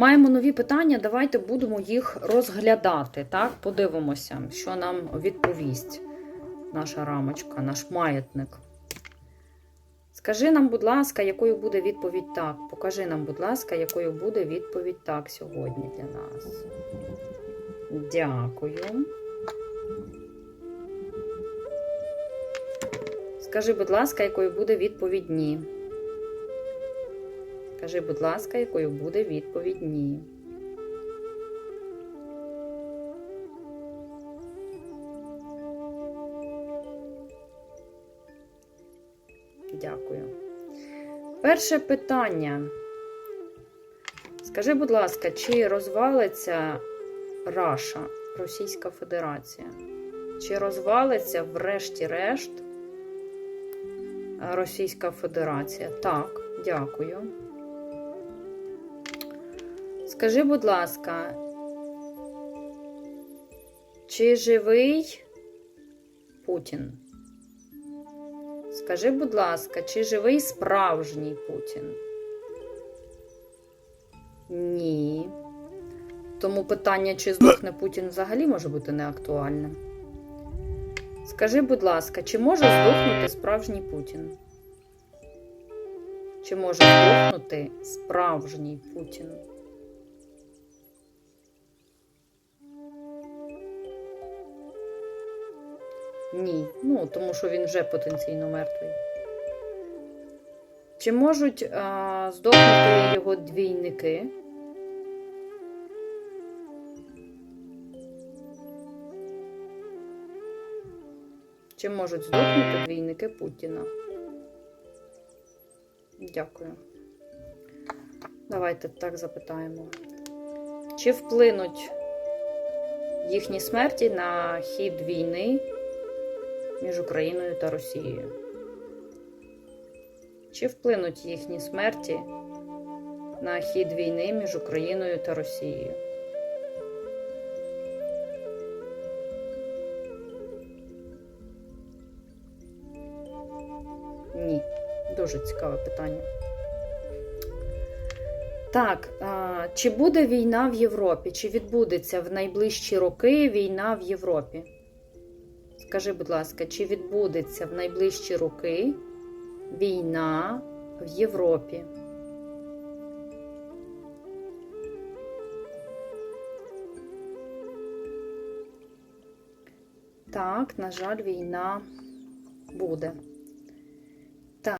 Маємо нові питання, давайте будемо їх розглядати. Так, подивимося, що нам відповість наша рамочка, наш маятник. Скажи нам, будь ласка, якою буде відповідь так. Покажи нам, будь ласка, якою буде відповідь так сьогодні для нас. Дякую. Скажи, будь ласка, якою буде відповідь ні. Скажи, будь ласка, якою буде відповідь ні. Дякую. Перше питання. Скажи, будь ласка, чи розвалиться Раша, Російська Федерація? Чи розвалиться, врешті-решт, Російська Федерація? Так, дякую. Скажи, будь ласка, чи живий Путін? Скажи, будь ласка, чи живий справжній Путін? Ні. Тому питання, чи здохне Путін взагалі може бути неактуальним. Скажи, будь ласка, чи може здохнути справжній Путін? Чи може здохнути справжній Путін? Ні. Ну, тому що він вже потенційно мертвий. Чи можуть а, здохнути його двійники? Чи можуть здохнути двійники Путіна? Дякую. Давайте так запитаємо. Чи вплинуть їхні смерті на хід війни між Україною та Росією? Чи вплинуть їхні смерті на хід війни між Україною та Росією? Ні. Дуже цікаве питання. Так, чи буде війна в Європі? Чи відбудеться в найближчі роки війна в Європі? Скажи, будь ласка, чи відбудеться в найближчі роки війна в Європі? Так, на жаль, війна буде.